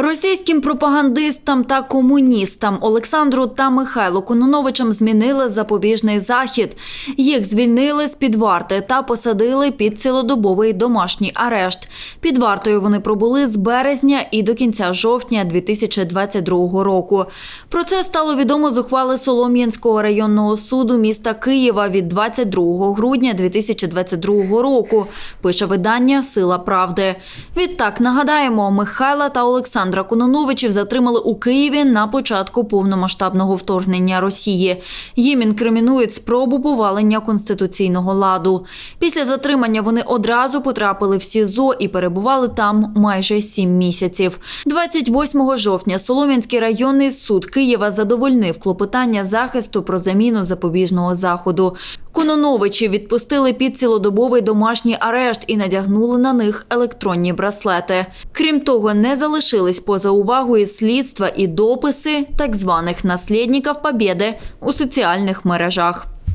Російським пропагандистам та комуністам Олександру та Михайлу Кононовичам змінили запобіжний захід. Їх звільнили з під варти та посадили під цілодобовий домашній арешт. Під вартою вони пробули з березня і до кінця жовтня 2022 року. Про це стало відомо з ухвали Солом'янського районного суду міста Києва від 22 грудня 2022 року. Пише видання Сила правди. Відтак нагадаємо, Михайла та Олександра Кононовичів затримали у Києві на початку повномасштабного вторгнення Росії. Їм інкримінують спробу повалення конституційного ладу. Після затримання вони одразу потрапили в СІЗО і перебували там майже сім місяців. 28 жовтня Солом'янський районний суд Києва задовольнив клопотання захисту про заміну запобіжного заходу. Кононовичі відпустили під цілодобовий домашній арешт і надягнули на них електронні браслети. Крім того, не залишились поза увагою слідства і дописи так званих наслідників Побєди у соціальних мережах.